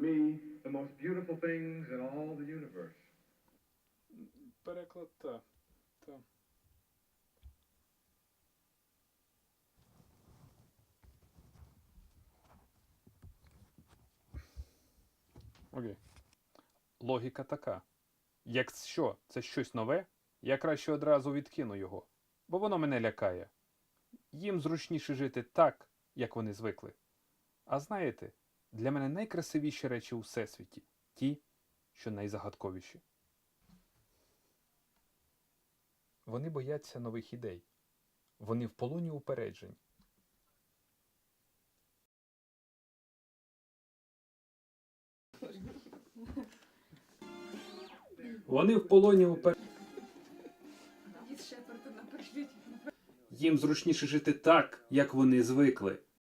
me the most beautiful things in all the universe. Переклад та. та. Окей. Логіка така. Якщо це щось нове, я краще одразу відкину його, бо воно мене лякає. Їм зручніше жити так, як вони звикли. А знаєте, для мене найкрасивіші речі у всесвіті ті, що найзагадковіші. Вони бояться нових ідей. Вони в полоні упереджень. Вони в полоні упереджень. Їм зручніше жити так, як вони звикли.